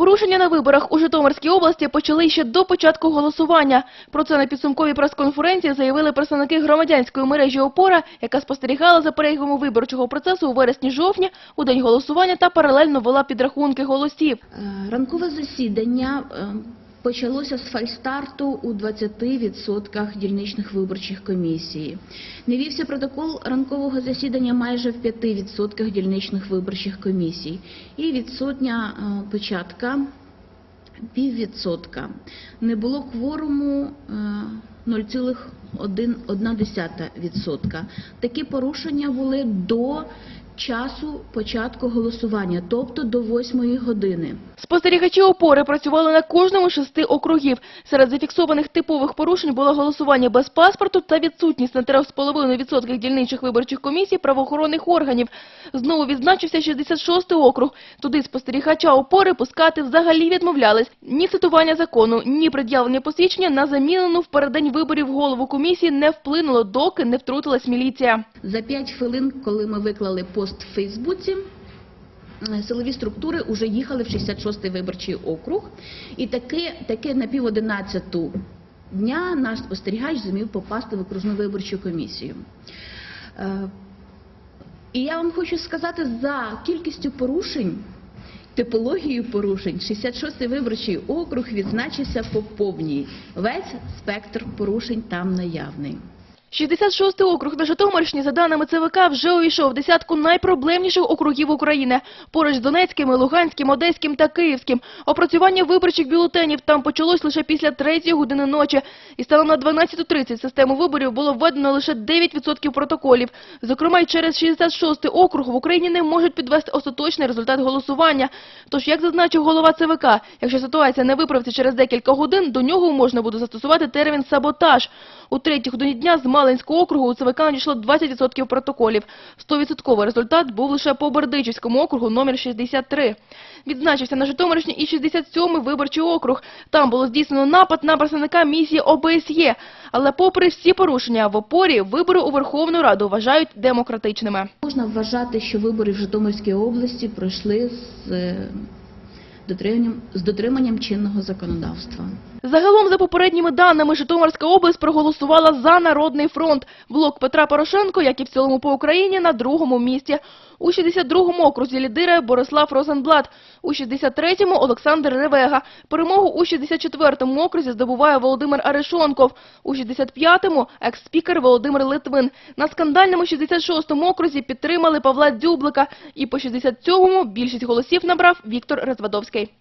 Порушення на виборах у Житомирській області почали ще до початку голосування. Про це на підсумковій прес-конференції заявили представники громадянської мережі «Опора», яка спостерігала за перебігом виборчого процесу у вересні-жовтні, у день голосування та паралельно вела підрахунки голосів. Е, Ранкове засідання почалося з фальстарту у 20% дільничних виборчих комісій. Не вівся протокол ранкового засідання майже в 5% дільничних виборчих комісій. І відсутня е, початка піввідсотка. Не було кворуму е, 0,1%. Такі порушення були до часу початку голосування, тобто до 8 години. Спостерігачі опори працювали на кожному з шести округів. Серед зафіксованих типових порушень було голосування без паспорту та відсутність на 3,5% дільничих виборчих комісій правоохоронних органів. Знову відзначився 66-й округ. Туди спостерігача опори пускати взагалі відмовлялись. Ні цитування закону, ні пред'явлення посвідчення на замінену в переддень виборів голову комісії не вплинуло, доки не втрутилась міліція. За 5 хвилин, коли ми виклали пост в Фейсбуці, е, силові структури вже їхали в 66-й виборчий округ. І таки, таки на пів одинадцяту дня наш спостерігач зумів попасти в окружну виборчу комісію. Е, І я вам хочу сказати, за кількістю порушень, типологією порушень, 66-й виборчий округ відзначився по повній. Весь спектр порушень там наявний. 66-й округ на Житомирщині, за даними ЦВК, вже увійшов в десятку найпроблемніших округів України. Поруч з Донецьким, Луганським, Одеським та Київським. Опрацювання виборчих бюлетенів там почалось лише після 3 години ночі. І станом на 12.30 в систему виборів було введено лише 9% протоколів. Зокрема, й через 66-й округ в Україні не можуть підвести остаточний результат голосування. Тож, як зазначив голова ЦВК, якщо ситуація не виправиться через декілька годин, до нього можна буде застосувати термін «саботаж». У третій годині дня Малинського округу у ЦВК надійшло 20% протоколів. 100% результат був лише по Бердичівському округу номер 63. Відзначився на Житомирщині і 67-й виборчий округ. Там було здійснено напад на представника місії ОБСЄ. Але попри всі порушення в опорі, вибори у Верховну Раду вважають демократичними. Можна вважати, що вибори в Житомирській області пройшли з е, дотриманням, з дотриманням чинного законодавства. Загалом, за попередніми даними, Житомирська область проголосувала за Народний фронт. Блок Петра Порошенко, як і в цілому по Україні, на другому місці. У 62-му окрузі лідирує Борислав Розенблат. У 63-му – Олександр Ревега. Перемогу у 64-му окрузі здобуває Володимир Арешонков. У 65-му – екс-спікер Володимир Литвин. На скандальному 66-му окрузі підтримали Павла Дзюблика. І по 67-му більшість голосів набрав Віктор Резвадовський. Okay.